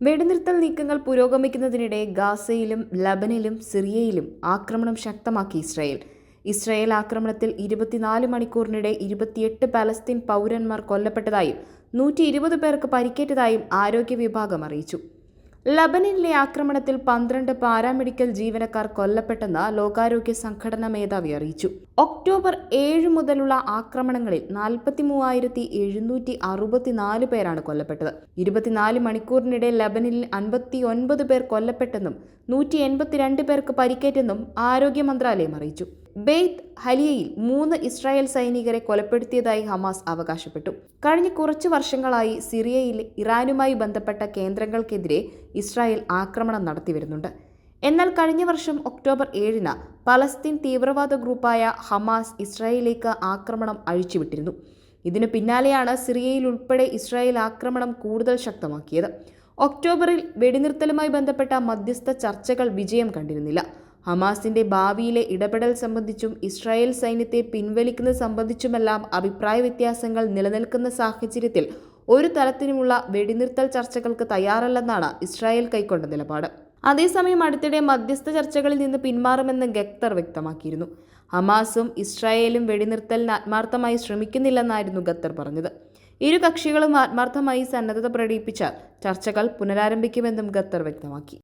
വെടിനിർത്തൽ നീക്കങ്ങൾ പുരോഗമിക്കുന്നതിനിടെ ഗാസയിലും ലബനിലും സിറിയയിലും ആക്രമണം ശക്തമാക്കി ഇസ്രായേൽ. ഇസ്രായേൽ ആക്രമണത്തിൽ ഇരുപത്തിനാല് മണിക്കൂറിനിടെ ഇരുപത്തിയെട്ട് പലസ്തീൻ പൗരന്മാർ കൊല്ലപ്പെട്ടതായും നൂറ്റി ഇരുപത് പേർക്ക് പരിക്കേറ്റതായും ആരോഗ്യ വിഭാഗം അറിയിച്ചു. ലബനിലെ ആക്രമണത്തിൽ പന്ത്രണ്ട് പാരാമെഡിക്കൽ ജീവനക്കാർ കൊല്ലപ്പെട്ടെന്ന് ലോകാരോഗ്യ സംഘടനാ മേധാവി അറിയിച്ചു. ഒക്ടോബർ ഏഴ് മുതലുള്ള ആക്രമണങ്ങളിൽ നാൽപ്പത്തി മൂവായിരത്തി എഴുന്നൂറ്റി അറുപത്തിനാല് പേരാണ് കൊല്ലപ്പെട്ടത്. ഇരുപത്തിനാല് മണിക്കൂറിനിടെ ലബനിൽ അൻപത്തി ഒൻപത് പേർ കൊല്ലപ്പെട്ടെന്നും നൂറ്റി എൺപത്തിരണ്ട് പേർക്ക് പരിക്കേറ്റെന്നും ആരോഗ്യ മന്ത്രാലയം അറിയിച്ചു. ബെയ്ത്ത് ഹലിയയിൽ മൂന്ന് ഇസ്രായേൽ സൈനികരെ കൊലപ്പെടുത്തിയതായി ഹമാസ് അവകാശപ്പെട്ടു. കഴിഞ്ഞ കുറച്ച് വർഷങ്ങളായി സിറിയയിൽ ഇറാനുമായി ബന്ധപ്പെട്ട കേന്ദ്രങ്ങൾക്കെതിരെ ഇസ്രായേൽ ആക്രമണം നടത്തിവരുന്നുണ്ട് എന്നാൽ കഴിഞ്ഞ വർഷം ഒക്ടോബർ ഏഴിന് പലസ്തീൻ തീവ്രവാദ ഗ്രൂപ്പായ ഹമാസ് ഇസ്രായേലിലേക്ക് ആക്രമണം അഴിച്ചുവിട്ടിരുന്നു. ഇതിനു പിന്നാലെയാണ് സിറിയയിൽ ഉൾപ്പെടെ ഇസ്രായേൽ ആക്രമണം കൂടുതൽ ശക്തമാക്കിയത്. ഒക്ടോബറിൽ വെടിനിർത്തലുമായി ബന്ധപ്പെട്ട മധ്യസ്ഥ ചർച്ചകൾ വിജയം കണ്ടിരുന്നില്ല. ഹമാസിന്റെ ഭാവിയിലെ ഇടപെടൽ സംബന്ധിച്ചും ഇസ്രായേൽ സൈന്യത്തെ പിൻവലിക്കുന്നത് സംബന്ധിച്ചുമെല്ലാം അഭിപ്രായ വ്യത്യാസങ്ങൾ നിലനിൽക്കുന്ന സാഹചര്യത്തിൽ ഒരു തരത്തിലുമുള്ള വെടിനിർത്തൽ ചർച്ചകൾക്ക് തയ്യാറല്ലെന്നാണ് ഇസ്രായേൽ കൈക്കൊണ്ട നിലപാട്. അതേസമയം അടുത്തിടെ മധ്യസ്ഥ ചർച്ചകളിൽ നിന്ന് പിന്മാറുമെന്ന് ഗക്തർ വ്യക്തമാക്കിയിരുന്നു. ഹമാസും ഇസ്രായേലും വെടിനിർത്തലിന് ആത്മാർത്ഥമായി ശ്രമിക്കുന്നില്ലെന്നായിരുന്നു ഖത്തർ പറഞ്ഞത്. ഇരു കക്ഷികളും ആത്മാർത്ഥമായി സന്നദ്ധത പ്രകടിപ്പിച്ചാൽ ചർച്ചകൾ പുനരാരംഭിക്കുമെന്നും ഖത്തർ വ്യക്തമാക്കി.